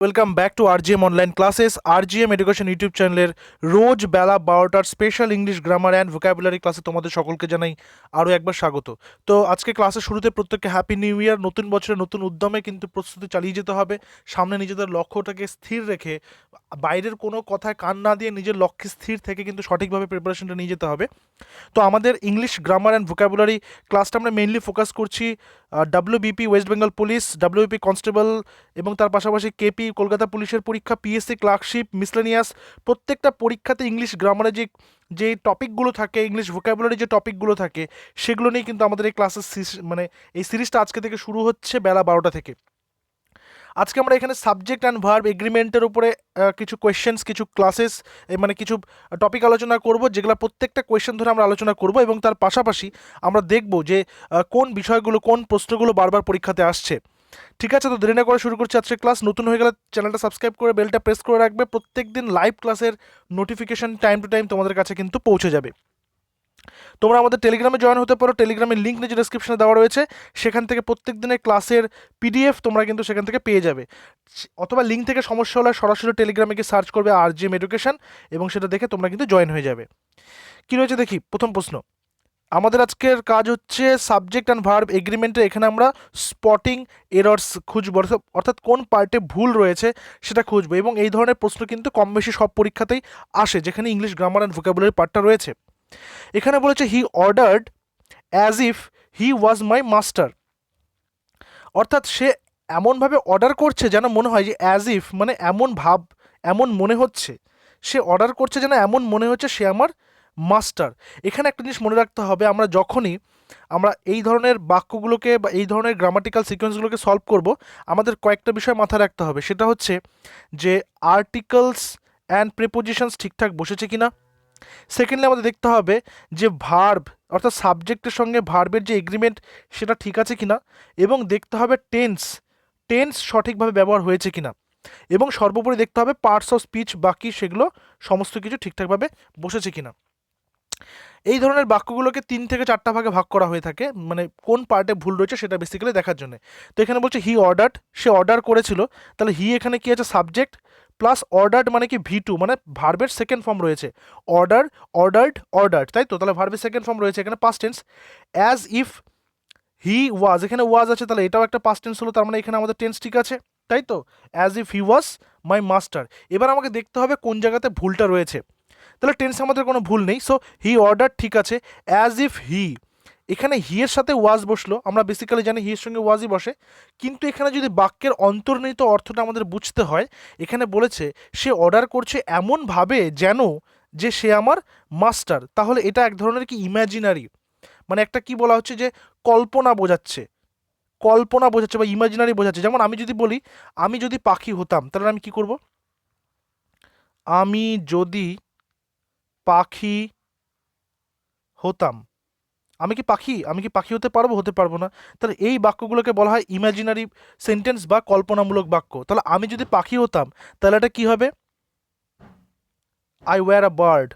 Welcome back to RGM online classes RGM education YouTube চ্যানেলের রোজ বেলা বারোটার special English grammar and vocabulary ক্লাসে তোমাদের সকলকে জানাই আরও একবার স্বাগত। তো আজকে ক্লাসের শুরুতে প্রত্যেককে হ্যাপি নিউ ইয়ার নতুন বছরে নতুন উদ্যমে কিন্তু প্রস্তুতি চালিয়ে যেতে হবে। সামনে নিজেদের লক্ষ্যটাকে স্থির রেখে বাইরের কোনো কথায় কান না দিয়ে নিজের লক্ষ্যে স্থির থেকে কিন্তু সঠিকভাবে প্রিপারেশনটা নিয়ে যেতে হবে। তো আমাদের ইংলিশ গ্রামার অ্যান্ড ভোকাবুলারি ক্লাসটা আমরা মেইনলি ফোকাস করছি WBP West Bengal police WBP constable এবং তার পাশাপাশি কেপি কলকাতা পুলিশের পরীক্ষা পিএসসি ক্লার্কশিপ মিসলেনিয়াস প্রত্যেকটা পরীক্ষাতে ইংলিশ গ্রামারে যে যে টপিকগুলো থাকে ইংলিশ ভোকাবুলারি যে টপিকগুলো থাকে, সেগুলো নিয়ে কিন্তু আমাদের এই ক্লাসের মানে এই সিরিজটা আজকে থেকে শুরু হচ্ছে বেলা বারোটা থেকে। আজকে আমরা এখানে সাবজেক্ট অ্যান্ড ভার্ব এগ্রিমেন্টের উপরে কিছু কোয়েশ্চেন্স কিছু ক্লাসেস মানে কিছু টপিক আলোচনা করব, যেগুলো প্রত্যেকটা কোয়েশ্চেন ধরে আমরা আলোচনা করব এবং তার পাশাপাশি আমরা দেখব যে কোন বিষয়গুলো, কোন প্রশ্নগুলো বারবার পরীক্ষাতে আসছে। ঠিক আছে, তো দেরি না করে শুরু করছি আজকে ক্লাস নতুন হয়ে গেলে চ্যানেলটা সাবস্ক্রাইব করে বেলটা প্রেস করে রাখবে। প্রত্যেক দিন লাইভ ক্লাসের নোটিফিকেশন টাইম টু টাইম তোমাদের কাছে কিন্তু পৌঁছে যাবে। তোমরা আমাদের টেলিগ্রামে জয়েন হতে পারো। টেলিগ্রামের লিঙ্ক নিচে ডেসক্রিপশনে দেওয়া রয়েছে। সেখান থেকে প্রত্যেক দিনের ক্লাসের পিডিএফ তোমরা কিন্তু সেখান থেকে পেয়ে যাবে। অথবা লিঙ্ক থেকে সমস্যা হলে সরাসরি টেলিগ্রামে গিয়ে সার্চ করবে আর জি এম এডুকেশন এবং সেটা দেখে তোমরা কিন্তু জয়েন হয়ে যাবে। কী রয়েছে দেখি? প্রথম প্রশ্ন। আমাদের আজকের কাজ হচ্ছে সাবজেক্ট অ্যান্ড ভার্ব এগ্রিমেন্টে এখানে আমরা স্পটিং এরর্স খুঁজবো। অর্থাৎ কোন পার্টে ভুল রয়েছে সেটা খুঁজবো এবং এই ধরনের প্রশ্ন কিন্তু কম বেশি সব পরীক্ষাতেই আসে, যেখানে ইংলিশ গ্রামার অ্যান্ড ভোকাবুলারি পার্টটা রয়েছে। এখানে বলেছে he ordered as if he was my master অর্থাৎ সে এমনভাবে অর্ডার করছে যেন মনে হয় যে অ্যাজ ইফ মানে এমন ভাব, এমন মনে হচ্ছে। সে অর্ডার করছে যেন এমন মনে হচ্ছে সে আমার মাস্টার এখানে একটা জিনিস মনে রাখতে হবে, আমরা যখনই আমরা এই ধরনের বাক্যগুলোকে বা এই ধরনের গ্রামাটিক্যাল সিকোয়েন্সগুলোকে সলভ করব, আমাদের কয়েকটা বিষয় মাথায় রাখতে হবে। সেটা হচ্ছে যে আর্টিকেলস অ্যান্ড প্রিপোজিশনস ঠিকঠাক বসেছে কিনা সেকেন্ডলি আমাদের দেখতে হবে যে ভার্ব অর্থাৎ সাবজেক্টের সঙ্গে ভার্বের যে এগ্রিমেন্ট সেটা ঠিক আছে কিনা? এবং দেখতে হবে টেন্স টেন্স সঠিকভাবে ব্যবহার হয়েছে কিনা? এবং সর্বোপরি দেখতে হবে পার্টস অফ স্পিচ বাকি সেগুলো সমস্ত কিছু ঠিকঠাকভাবে বসেছে কিনা? এই ধরনের বাক্যগুলোকে তিন থেকে চারটা ভাগে ভাগ করা হয়ে থাকে মানে কোন পার্টে ভুল রয়েছে সেটা বেসিক্যালি দেখার জন্য। তো এখানে বলছে হি অর্ডার সে অর্ডার করেছিল, তাহলে হি এখানে কি আছে? সাবজেক্ট প্লাস অর্ডার্ড মানে কি ভি টু মানে ভার্বের সেকেন্ড ফর্ম রয়েছে। অর্ডার অর্ডার্ড অর্ডার্ড তাই তো? তাহলে ভার্বের সেকেন্ড ফর্ম রয়েছে এখানে past tense as if he was এখানে ওয়াজ আছে, তাহলে এটাও একটা পাস্ট টেন্স হলো, তার মানে এখানে আমাদের টেন্স ঠিক আছে, তাই তো? As if he was my master এবার আমাকে দেখতে হবে কোন জায়গাতে ভুলটা রয়েছে। তাহলে টেন্স আমাদের কোনো ভুল নেই সো হি অর্ডার ঠিক আছে অ্যাজ ইফ হি এখানে হিয়ের সাথে ওয়াজ বসল, আমরা বেসিক্যালি জানি হিয়ের সঙ্গে ওয়াজই বসে, কিন্তু এখানে যদি বাক্যের অন্তর্নিহিত অর্থটা আমাদের বুঝতে হয়, এখানে বলেছে, সে অর্ডার করছে এমনভাবে যেন যে সে আমার মাস্টার তাহলে এটা এক ধরনের কি ইম্যাজিনারি মানে একটা কি বলা হচ্ছে যে কল্পনা বোঝাচ্ছে। কল্পনা বোঝাচ্ছে বা ইমাজিনারি বোঝাচ্ছে। যেমন আমি যদি বলি, আমি যদি পাখি হতাম, তাহলে আমি কি করব? আমি যদি পাখি হতাম। আমি কি পাখি? আমি কি পাখি হতে পারব? হতে পারব না। তাহলে এই বাক্যগুলোকে বলা হয় ইমাজিনারি সেন্টেন্স বা কল্পনামূলক বাক্য। তাহলে আমি যদি পাখি হতাম, তাহলে এটা কি হবে? আই ওয়্যার আ বার্ড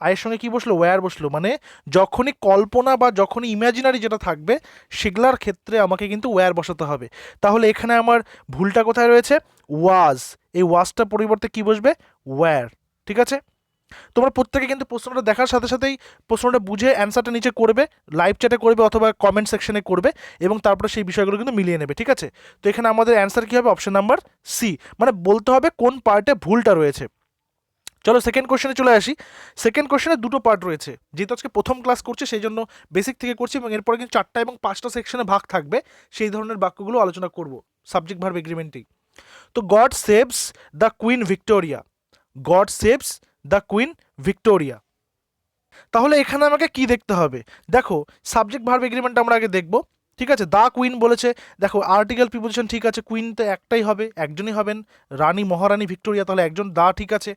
আয়ের সঙ্গে কি বসল? ওয়্যার বসল। মানে যখনই কল্পনা বা যখনই ইমাজিনারি যেটা থাকবে, সেগুলার ক্ষেত্রে আমাকে কিন্তু ওয়্যার বসাতে হবে। তাহলে এখানে আমার ভুলটা কোথায় রয়েছে? ওয়াজ এই ওয়াজটার পরিবর্তে কি বসবে? ওয়্যার ঠিক আছে? তোমরা প্রত্যেকে কিন্তু প্রশ্নটা দেখার সাথে সাথেই প্রশ্নটা বুঝে অ্যান্সারটা নিচে করবে লাইভ চ্যাটে করবে অথবা কমেন্ট সেকশনে করবে এবং তারপরে সেই বিষয়গুলো কিন্তু মিলিয়ে নেবে, ঠিক আছে? তো এখানে আমাদের অ্যান্সার কী হবে? অপশন নাম্বার সি মানে বলতে হবে কোন পার্টে ভুলটা রয়েছে। চলো সেকেন্ড কোশ্চেনে চলে আসি। সেকেন্ড কোশ্চেনে দুটো পার্ট রয়েছে। যেহেতু আজকে প্রথম ক্লাস করছে, সেই জন্য বেসিক থেকে করছি এবং এরপরে কিন্তু চারটা এবং পাঁচটা সেকশনে ভাগ থাকবে। সেই ধরনের বাক্যগুলো আলোচনা করব সাবজেক্ট ভার্ব এগ্রিমেন্টেই তো God saves the queen Victoria God saves the queen Victoria. তাহলে এখানে আমাকে কি দেখতে হবে? দেখো সাবজেক্ট ভার্ব এগ্রিমেন্ট আমরা আগে দেখব, ঠিক আছে? দা কুইন বলেছে, দেখো আর্টিকেল প্রিপোজিশন ঠিক আছে, কুইন তো একটাই হবে, একজনই হবেন, রানী, মহারানী ভিক্টোরিয়া, তাহলে একজন দা ঠিক আছে।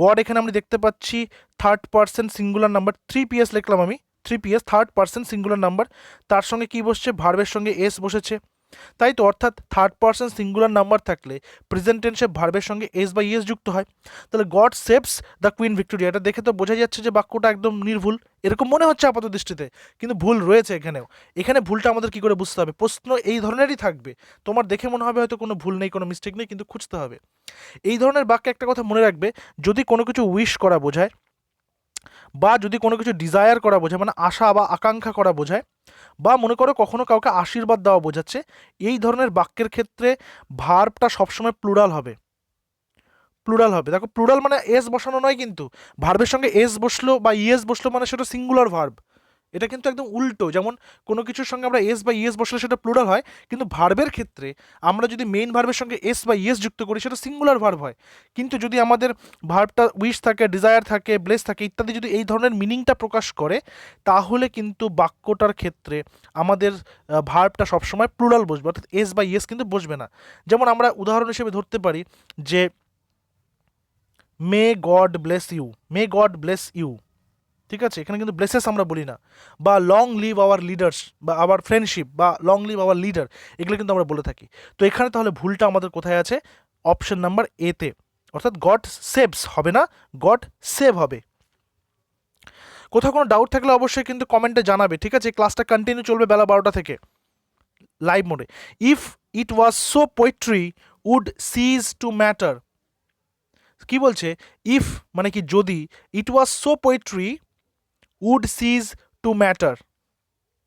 গড এখানে আমরা দেখতে পাচ্ছি third percent singular number three PS লিখলাম আমি three PS third percent singular number তার সঙ্গে কি বসছে? ভার্বের সঙ্গে এস বসেছে। তাই তো অর্থাৎ থার্ড পার্সন সিঙ্গুলার নাম্বার থাকলে প্রেজেন্ট টেন্সে ভার্বের সঙ্গে এস বা ইএস যুক্ত হয়। তাহলে God saves the queen Victoria এটা দেখে তো বোঝা যাচ্ছে যে বাক্যটা একদম নির্ভুল। এরকম মনে হচ্ছে আপাত দৃষ্টিতে, কিন্তু ভুল রয়েছে এখানেও। এখানে ভুলটা আমাদের কি করে বুঝতে হবে? প্রশ্ন এই ধরনেরই থাকবে। তোমার দেখে মনে হবে হয়তো কোনো ভুল নেই, কোনো মিস্টেক নেই, কিন্তু খুঁজতে হবে। এই ধরনের বাক্যে একটা কথা মনে রাখবে, যদি কোনো কিছু উইশ করা বোঝায় বা যদি কোনো কিছু ডিজায়ার করা বোঝায় মানে আশা বা আকাঙ্ক্ষা করা বোঝায়, বা মনে করো কখনো কাউকে আশীর্বাদ দেওয়া বোঝাচ্ছে, এই ধরনের বাক্যের ক্ষেত্রে ভার্বটা সবসময় প্লুরাল হবে। প্লুরাল হবে। দেখো প্লুরাল মানে এস বসানো নয় কিন্তু ভার্বের সঙ্গে এস বসল বা ইএস বসল মানে সেটা সিঙ্গুলার ভার্ব এটা কিন্তু একদম উল্টো। যেমন কোনো কিছুর সঙ্গে আমরা এস বা ইএস বসলে সেটা প্লুরাল হয়, কিন্তু ভার্বের ক্ষেত্রে আমরা যদি মেইন ভার্বের সঙ্গে এস বা ইএস যুক্ত করি, সেটা সিঙ্গুলার ভার্ব হয়। কিন্তু যদি আমাদের ভার্বটা উইশ থাকে ডিজায়ার থাকে ব্লেস থাকে, ইত্যাদি যদি এই ধরনের মিনিংটা প্রকাশ করে, তাহলে কিন্তু বাক্যটার ক্ষেত্রে আমাদের ভার্বটা সবসময় প্লুরাল বসবে, অর্থাৎ এস বা ইএস কিন্তু বসবে না। যেমন আমরা উদাহরণ হিসেবে ধরতে পারি যে may God bless you may God bless you ঠিক আছে? এখানে কিন্তু ব্লেসেস আমরা বলি না। বা লং লিভ আওয়ার লিডার্স বা আওয়ার ফ্রেন্ডশিপ বা লং লিভ আওয়ার লিডার এগুলো কিন্তু আমরা বলে থাকি। তো এখানে তাহলে ভুলটা আমাদের কোথায় আছে? অপশন নাম্বার এতে অর্থাৎ গড সেভস হবে না গড সেভ হবে। কোথাও কোনো ডাউট থাকলে অবশ্যই কিন্তু কমেন্টে জানাবে, ঠিক আছে? ক্লাসটা কন্টিনিউ চলবে বেলা বারোটা থেকে লাইভ মোডে if it was so poetry would cease to matter কি বলছে? ইফ মানে কি যদি it was so poetry would cease to matter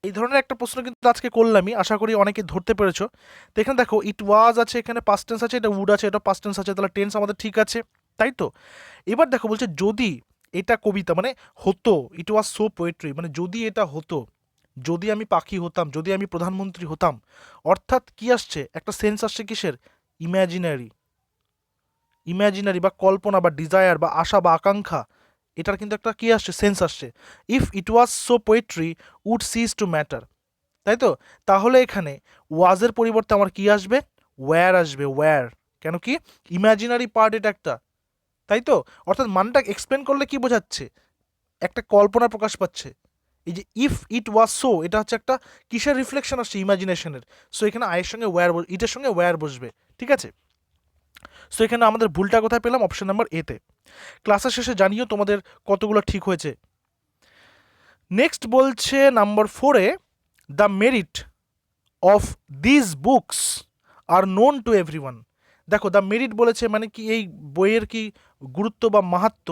এই ধরনের একটা প্রশ্ন কিন্তু আজকে করলামই, আশা করি অনেকে ধরতে পেরেছ। তো এখানে দেখো ইট ওয়াজ আছে, এখানে পাস্ট টেন্স আছে, এটা উড আছে, এটা পাস্ট টেন্স আছে, তাহলে টেন্স আমাদের ঠিক আছে, তাই তো? এবার দেখো বলছে, যদি এটা কবিতা মানে হতো ইট ওয়াজ সো পোয়েট্রি মানে যদি এটা হতো, যদি আমি পাখি হতাম, যদি আমি প্রধানমন্ত্রী হতাম, অর্থাৎ কি আসছে? একটা সেন্স আসছে কিসের? ইম্যাজিনারি ইম্যাজিনারি বা কল্পনা বা ডিজায়ার বা আশা বা আকাঙ্ক্ষা এটার কিন্তু একটা কী আসছে? সেন্স আসছে। If it was so poetry would cease to matter তাই তো? তাহলে এখানে ওয়াজের পরিবর্তে আমার কি আসবে? ওয়্যার আসবে ওয়্যার কেন কি? ইম্যাজিনারি পার্ট এটা একটা। তাই তো? অর্থাৎ মানটা এক্সপ্লেন করলে কি বোঝাচ্ছে? একটা কল্পনা প্রকাশ পাচ্ছে। এই যে ইফ ইট ওয়াজ সো এটা হচ্ছে একটা কিসের রিফ্লেকশন আসছে? ইমাজিনেশনের সো এখানে আয়ের সঙ্গে ওয়্যার ইটের সঙ্গে ওয়্যার বসবে। ঠিক আছে? সো এখানে আমাদের ভুলটা কোথায় পেলাম? অপশন নাম্বার এতে ক্লাসের শেষে জানিও তোমাদের কতগুলো ঠিক হয়েছে। নেক্সট বলছে নাম্বার ফোরে the merit of this books are known to every one দেখো দ্য মেরিট বলেছে মানে কি, এই বইয়ের কি গুরুত্ব বা মাহাত্ম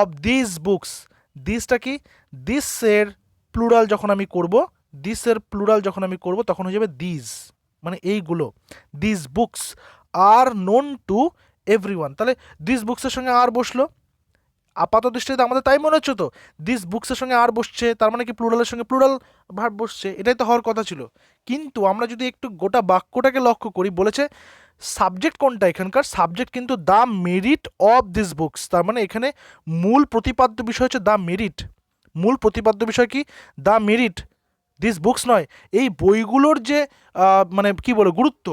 অফ দিস বুকস দিসটা কি? দিসের প্লুরাল যখন আমি করব দিসের প্লুরাল যখন আমি করব, তখন হয়ে যাবে দিস মানে এইগুলো। This books are known to every one তাহলে দিস বুকসের সঙ্গে আর বসল? আপাত দৃষ্টিতে আমাদের তাই মনে হচ্ছে তো? দিস বুকসের সঙ্গে আর বসছে, তার মানে কি প্লুরালের সঙ্গে প্লুরাল ভাব বসছে? এটাই তো হওয়ার কথা ছিল। কিন্তু আমরা যদি একটু গোটা বাক্যটাকে লক্ষ্য করি, বলেছে সাবজেক্ট কোনটা এখানকার? সাবজেক্ট কিন্তু the merit of this books তার মানে এখানে মূল প্রতিপাদ্য বিষয় হচ্ছে দ্য মেরিট মূল প্রতিপাদ্য বিষয় কি? দ্য মেরিট দিস বুকস নয়। এই বইগুলোর যে মানে কি বলে, গুরুত্ব।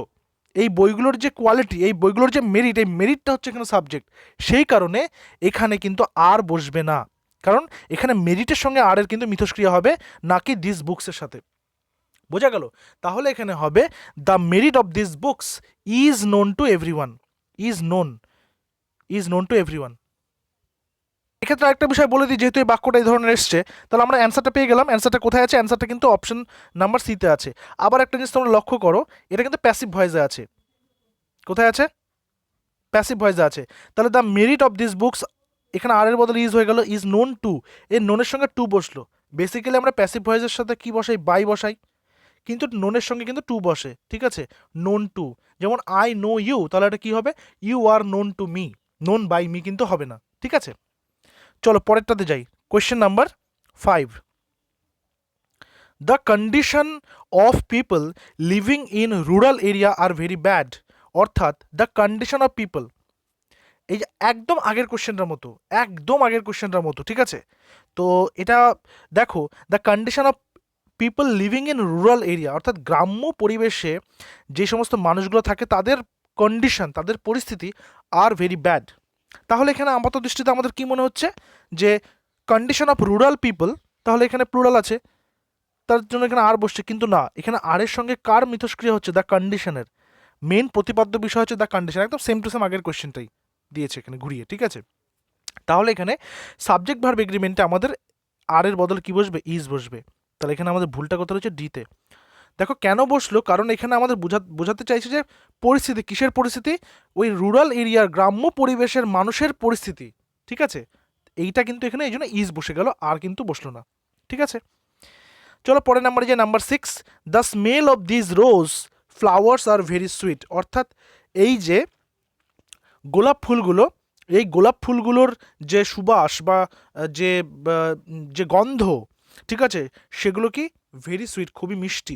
এই বইগুলোর যে কোয়ালিটি এই বইগুলোর যে মেরিট এই মেরিটটা হচ্ছে এখানে সাবজেক্ট সেই কারণে এখানে কিন্তু আর বসবে না। কারণ এখানে মেরিটের সঙ্গে আর এর কিন্তু মিথস্ক্রিয়া হবে, নাকি দিস বুকসের সাথে। বোঝা গেল? তাহলে এখানে হবে the merit of this books is known to every one is known is known to every one এক্ষেত্রে একটা বিষয় বলে দিই, যেহেতু এই বাক্যটা এই ধরনের এসছে, তাহলে আমরা অ্যান্সারটা পেয়ে গেলাম। অ্যান্সারটা কোথায় আছে? অ্যান্সারটা কিন্তু অপশন নাম্বার সিতে আছে। আবার একটা জিনিস তোমরা লক্ষ্য করো, এটা কিন্তু প্যাসিভ ভয়েসে আছে। কোথায় আছে? প্যাসিভ ভয়েসে আছে। তাহলে the merit of this books এখানে আর এর বদলে ইজ হয়ে গেল ইজ নোন টু এর নোনের সঙ্গে টু বসল। বেসিক্যালি আমরা প্যাসিভ ভয়েসের সাথে কি বসাই? বাই বসাই। কিন্তু নোনের সঙ্গে কিন্তু টু বসে, ঠিক আছে? নোন টু যেমন আই নো ইউ তাহলে এটা কী হবে? You are known to me known by me কিন্তু হবে না, ঠিক আছে? চলো পরেরটাতে যাই। Question number five the condition of people living in rural area are very bad অর্থাৎ দ্য কন্ডিশন অফ পিপল এই যে একদম আগের কোশ্চেনটার মতো, একদম আগের কোশ্চেনটার মতো, ঠিক আছে? তো এটা দেখো the condition of people living in rural area অর্থাৎ গ্রাম্য পরিবেশে যে সমস্ত মানুষগুলো থাকে, তাদের কন্ডিশন তাদের পরিস্থিতি আর ভেরি ব্যাড তাহলে এখানে আপাত দৃষ্টিতে আমাদের কি মনে হচ্ছে? যে কন্ডিশন অফ রুরাল পিপল তাহলে এখানে প্লুরাল আছে, তার জন্য এখানে আর বসছে, কিন্তু না, এখানে আর এর সঙ্গে কার মিথস্ক্রিয়া হচ্ছে? দ্য কন্ডিশনের মেন প্রতিপাদ্য বিষয় হচ্ছে দ্য কন্ডিশন একদম সেম টু সেম আগের কোয়েশ্চেনটাই দিয়েছে এখানে ঘুরিয়ে, ঠিক আছে? তাহলে এখানে সাবজেক্ট ভার্ব এগ্রিমেন্টে আমাদের আর এর বদলে কি বসবে? ইজ বসবে। তাহলে এখানে আমাদের ভুলটা কথা রয়েছে? ডিতে দেখো কেন বসল? কারণ এখানে আমাদের বোঝা, বোঝাতে চাইছে যে পরিস্থিতি, কিসের পরিস্থিতি? ওই রুরাল এরিয়ার গ্রাম্য পরিবেশের মানুষের পরিস্থিতি, ঠিক আছে? এইটা কিন্তু এখানে এই জন্য ইজ বসে গেল আর কিন্তু বসল না, ঠিক আছে? চলো পরের নাম্বারে যে number six the smell of this rose flowers are very sweet অর্থাৎ এই যে গোলাপ ফুলগুলো, এই গোলাপ ফুলগুলোর যে সুবাস বা যে যে গন্ধ, ঠিক আছে, সেগুলো কি ভেরি সুইট খুবই মিষ্টি।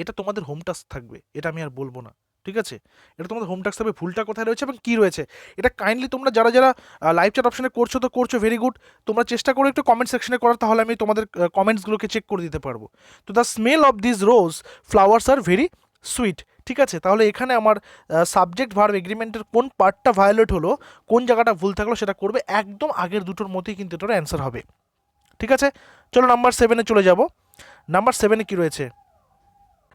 এটা তোমাদের হোম টাস্ক থাকবে, এটা আমি আর বলব না, ঠিক আছে? এটা তোমাদের হোম টাস্ক থাকবে, ভুলটা কোথায় রয়েছে এবং কী রয়েছে? এটা কাইন্ডলি তোমরা যারা যারা লাইভ চ্যাট অপশনে করছ তো করছ ভেরি গুড তোমরা চেষ্টা করো একটু কমেন্ট সেকশনে করার, তাহলে আমি তোমাদের কমেন্টসগুলোকে চেক করে দিতে পারব। তো the smell of this rose flowers are very sweet, ঠিক আছে? তাহলে এখানে আমার সাবজেক্ট ভার্ব এগ্রিমেন্টের কোন পার্টটা ভায়োলেট হলো, কোন জায়গাটা ভুল থাকল সেটা করবে, একদম আগের দুটোর মধ্যেই কিন্তু এটার অ্যান্সার হবে। ঠিক আছে? চলো নাম্বার সেভেনে চলে যাব। নাম্বার সেভেনে কি রয়েছে?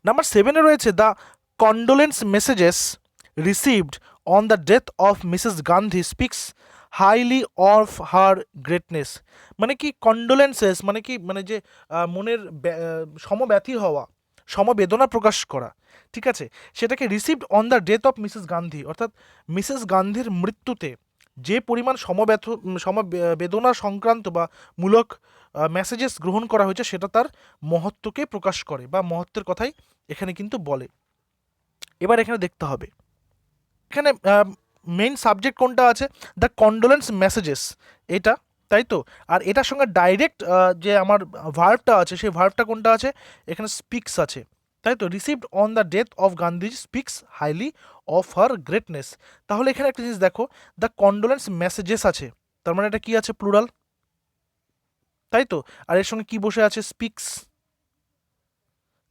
নাম্বার সেভেনে রয়েছে the condolence messages received on the death of Mrs Gandhi speaks highly of her greatness মানে কি কন্ডোলেন্সেস মানে কি মানে যে মনের ব্যা- সমব্যথী হওয়া। সমবেদনা প্রকাশ করা। ঠিক আছে? সেটাকে received on the death of Mrs Gandhi অর্থাৎ মিসেস গান্ধীর মৃত্যুতে যে পরিমাণ সমব্যথ, সমবেদনা সংক্রান্ত বা মূলক মেসেজেস গ্রহণ করা হয়েছে, সেটা তার মহত্বকে প্রকাশ করে বা মহত্বের কথাই এখানে কিন্তু বলে। এবার এখানে দেখতে হবে। এখানে মেইন সাবজেক্ট কোনটা আছে? দ্য কন্ডোলেন্স মেসেজেস এটা তাই তো? আর এটার সঙ্গে ডাইরেক্ট যে আমার ভার্বটা আছে, সেই ভার্বটা কোনটা আছে? এখানে স্পিক্স আছে। তাই তো? Received on the death of Gandhiji speaks highly of her greatness তাহলে এখানে একটা জিনিস দেখো দ্য কন্ডোলেন্স মেসেজেস আছে। তার মানে এটা কি আছে? প্লুরাল তাই তো? আর এর সঙ্গে কি বসে আছে? স্পিক্স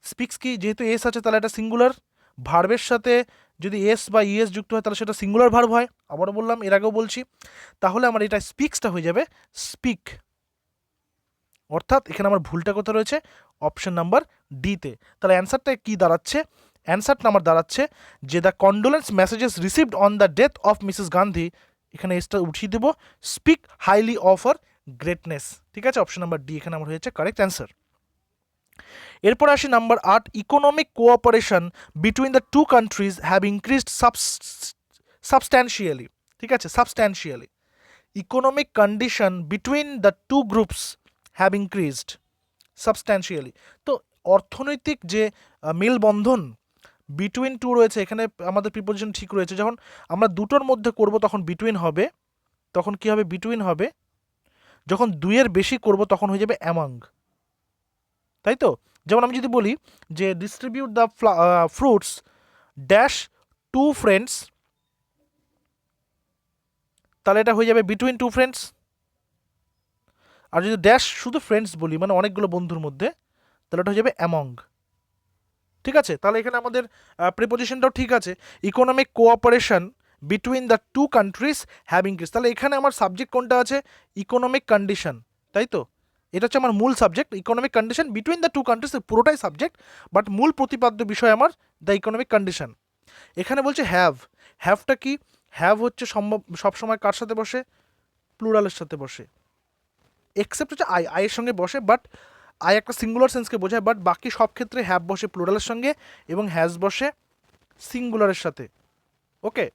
স্পিক্স কি? যেহেতু এস আছে, তাহলে এটা সিঙ্গুলার ভার্বের সাথে যদি এস বা ইএস যুক্ত হয়, তাহলে সেটা সিঙ্গুলার ভার্ব হয়। আবারও বললাম, এর আগেও বলছি। তাহলে আমার এটা স্পিক্সটা হয়ে যাবে স্পিক অর্থাৎ এখানে আমার ভুলটা কোথায় রয়েছে? অপশন নাম্বার ডিতে তাহলে অ্যান্সারটা কি দাঁড়াচ্ছে? অ্যান্সারটা আমার দাঁড়াচ্ছে যে the condolence messages received on the death of Mrs Gandhi এখানে এসটা উঠিয়ে দেবো speak highly of her greatness ঠিক আছে? অপশন নাম্বার ডি এখানে আমার হয়েছে কারেক্ট অ্যান্সার এরপর আসি নাম্বার আট economic cooperation between the two countries have increased substantially ঠিক আছে? Substantially economic condition between the two groups have increased substantially তো অর্থনৈতিক যে মেলবন্ধন বিটুইন টু রয়েছে, এখানে আমাদের প্রিপোজিশন ঠিক রয়েছে। যখন আমরা দুটোর মধ্যে করব, তখন বিটুইন হবে, তখন কি হবে? বিটুইন হবে। যখন দুইয়ের বেশি করব, তখন হয়ে যাবে অ্যামাং তাই তো? যেমন আমি যদি বলি যে distribute the fruits dash to friends তাহলে এটা হয়ে যাবে বিটুইন টু ফ্রেন্ডস আর যদি ড্যাশ শুধু ফ্রেন্ডস বলি মানে অনেকগুলো বন্ধুর মধ্যে, তাহলে এটা হয়ে যাবে অ্যামং ঠিক আছে? তাহলে এখানে আমাদের প্রিপোজিশনটাও ঠিক আছে। Economic cooperation between the two countries have increase তাহলে এখানে আমার সাবজেক্ট কোনটা আছে? ইকোনমিক কন্ডিশন তাই তো? এটা হচ্ছে আমার মূল subject economic condition between the two countries পুরোটাই সাবজেক্ট বাট মূল প্রতিপাদ্য বিষয় আমার দ্য ইকোনমিক কন্ডিশন এখানে বলছে হ্যাভ হ্যাভটা কি? হ্যাভ হচ্ছে সম্ভব সবসময় কার সাথে বসে? প্লুরালের সাথে বসে। এক্সেপ্ট হচ্ছে আই আয়ের সঙ্গে বসে বাট আই একটা সিঙ্গুলার সেন্সকে বোঝায় বাট বাকি সব ক্ষেত্রে হ্যাভ বসে প্লুরালের সঙ্গে এবং হ্যাজ বসে সিঙ্গুলারের সাথে। ওকে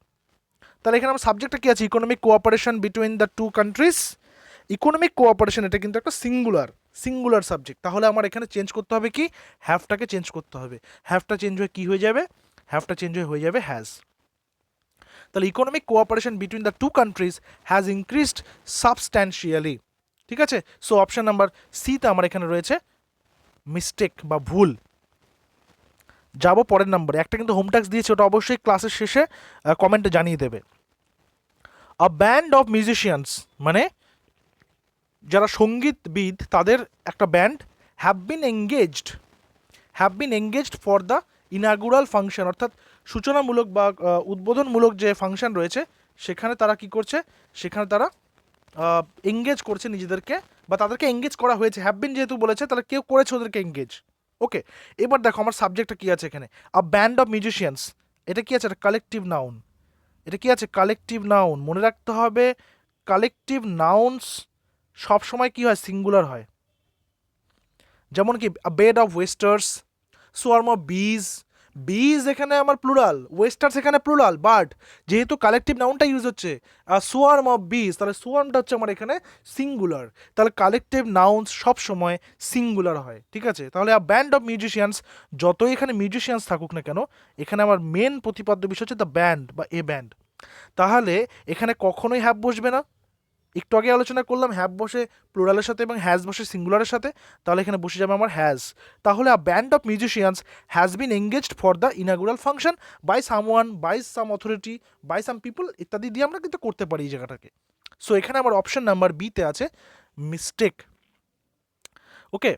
তাহলে এখানে আমার সাবজেক্টটা কী আছে? Economic cooperation between the two countries economic cooperation এটা কিন্তু একটা সিঙ্গুলার সিঙ্গুলার সাবজেক্ট তাহলে আমার এখানে চেঞ্জ করতে হবে কি? হ্যাভটাকে চেঞ্জ করতে হবে। হ্যাভটা চেঞ্জ হয়ে কী হয়ে যাবে? হ্যাভটা চেঞ্জ হয়ে হয়ে যাবে হ্যাজ তাহলে economic cooperation between the two countries has increased substantially ঠিক আছে? সো অপশান নাম্বার সিতে আমার এখানে রয়েছে মিস্টেক বা ভুল। যাব পরের নম্বরে একটা কিন্তু হোম ট্যাক্স দিয়েছে, ওটা অবশ্যই ক্লাসের শেষে কমেন্টে জানিয়ে দেবে। আ ব্যান্ড অফ মিউজিশিয়ানস মানে যারা সঙ্গীতবিদ, তাদের একটা band have been engaged have been engaged for the inaugural function অর্থাৎ সূচনামূলক বা উদ্বোধনমূলক যে ফাংশন রয়েছে, সেখানে তারা কি করছে? সেখানে তারা এঙ্গেজ করছে নিজেদেরকে বা তাদেরকে এঙ্গেজ করা হয়েছে। হ্যাভ বিন যেহেতু বলেছে, তাহলে কেউ করেছে ওদেরকে এঙ্গেজ ওকে এবার দেখো আমার সাবজেক্টটা কী আছে এখানে? আ ব্যান্ড অফ মিউজিশিয়ানস এটা কি আছে? এটা কালেকটিভ নাউন এটা কি আছে? কালেকটিভ নাউন মনে রাখতে হবে কালেকটিভ নাউন্স সবসময় কি হয়? সিঙ্গুলার হয়। যেমন কি bed of oysters swarm of bees bees এখানে আমার প্লুরাল ওয়েস্টার্স এখানে প্লুরাল বাট যেহেতু কালেকটিভ নাউনটা ইউজ হচ্ছে আর সোয়ার্ম অফ বিজ তাহলে সোয়ার্মটা হচ্ছে আমার এখানে সিঙ্গুলার তাহলে কালেকটিভ নাউন্স সব সময় সিঙ্গুলার হয়, ঠিক আছে? তাহলে আ ব্যান্ড অফ মিউজিশিয়ানস যতই এখানে মিউজিশিয়ানস থাকুক না কেন, এখানে আমার মেন প্রতিপাদ্য বিষয় হচ্ছে দ্য ব্যান্ড বা এ ব্যান্ড তাহলে এখানে কখনোই হ্যাপ বসবে না। একটু আগে আলোচনা করলাম হ্যাভ বসে প্লোরালের সাথে এবং হ্যাজ বসে সিঙ্গুলারের সাথে, তাহলে এখানে বসে যাবে আমার হ্যাজ তাহলে a band of musicians has been engaged for the inaugural function by some one by some authority by some people ইত্যাদি দিয়ে আমরা কিন্তু করতে পারি এই জায়গাটাকে। সো এখানে আমার অপশন নাম্বার বিতে আছে mistake okay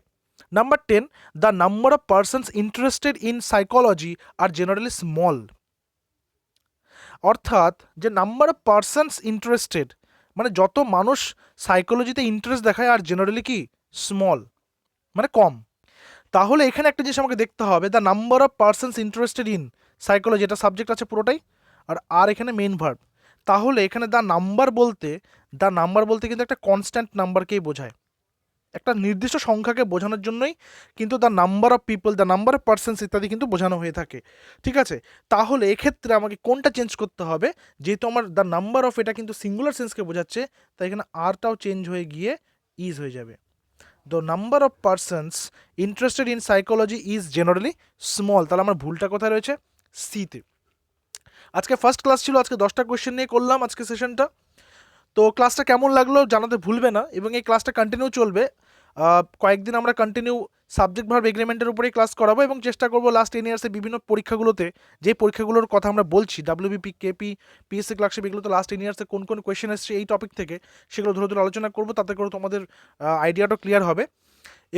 number ten the number of persons interested in psychology are generally small অর্থাৎ, যে নাম্বার অফ পার্সনস ইন্টারেস্টেড মানে যত মানুষ সাইকোলজিতে ইন্টারেস্ট দেখায় আর জেনারেলি কি স্মল মানে কম। তাহলে এখানে একটা জিনিস আমাকে দেখতে হবে the number of persons interested in psychology এটা সাবজেক্ট আছে পুরোটাই, আর আর এখানে মেন ভার্ব তাহলে এখানে দ্য নাম্বার বলতে দ্য নাম্বার বলতে কিন্তু একটা কনস্ট্যান্ট নাম্বারকেই বোঝায়। একটা নির্দিষ্ট সংখ্যাকে বোঝানোর জন্যই কিন্তু the number of people the number of persons ইত্যাদি কিন্তু বোঝানো হয়ে থাকে। ঠিক আছে? তাহলে এক্ষেত্রে আমাকে কোনটা চেঞ্জ করতে হবে? যেহেতু আমার দ্য নাম্বার অফ এটা কিন্তু সিঙ্গুলার সেন্সকে বোঝাচ্ছে, তাই এখানে আরটাও চেঞ্জ হয়ে গিয়ে ইজ হয়ে যাবে। The number of persons interested in psychology is generally small তাহলে আমার ভুলটা কোথায় রয়েছে? সিতে আজকে ফার্স্ট ক্লাস ছিল, আজকে দশটা কোয়েশ্চেন নিয়ে করলাম আজকে সেশনটা তো ক্লাসটা কেমন লাগল জানাতে ভুলবে না এবং এই ক্লাসটা কন্টিনিউ চলবে। কয়েকদিন আমরা কন্টিনিউ সাবজেক্ট ভার্ব এগ্রিমেন্টের উপরেই ক্লাস করাবো এবং চেষ্টা করব লাস্ট টেন ইয়ার্সের বিভিন্ন পরীক্ষাগুলোতে যে পরীক্ষাগুলোর কথা আমরা বলছি ডাব্লিউবিপি কেপি পিএসসি ক্লার্কশিপ এগুলোতে লাস্ট টেন ইয়ার্সে কোন কোন কোয়েশ্চেন এসছে এই টপিক থেকে সেগুলো ধরে ধরে আলোচনা করব, তাতে করে তোমাদের আইডিয়াটা ক্লিয়ার হবে।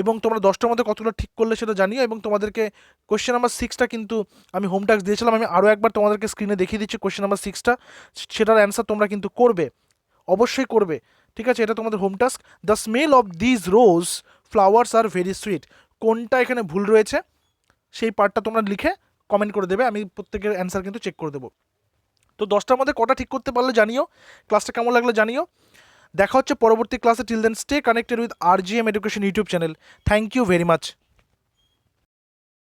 এবং তোমরা দশটার মধ্যে কতগুলো ঠিক করলে সেটা জানিও এবং তোমাদেরকে কোয়েশ্চেন নাম্বার সিক্সটা কিন্তু আমি হোম টাস্ক দিয়েছিলাম, আমি আরও একবার তোমাদেরকে স্ক্রিনে দেখিয়ে দিচ্ছি কোয়েশ্চেন নাম্বার সিক্সটা সেটার অ্যান্সার তোমরা কিন্তু করবে। অবশ্যই করবে। ঠিক আছে, এটা তোমাদের home task the smell of these rose flowers are very sweet কোনটা এখানে ভুল রয়েছে? সেই পার্টটা তোমরা লিখে কমেন্ট করে দেবে, আমি প্রত্যেকের অ্যান্সার কিন্তু চেক করে দেবো। তো দশটার মধ্যে কটা ঠিক করতে পারলে জানিও ক্লাসটা কেমন লাগল জানিও। দেখা হচ্ছে পরবর্তী ক্লাসে till then stay connected with R G M education YouTube channel thank you very much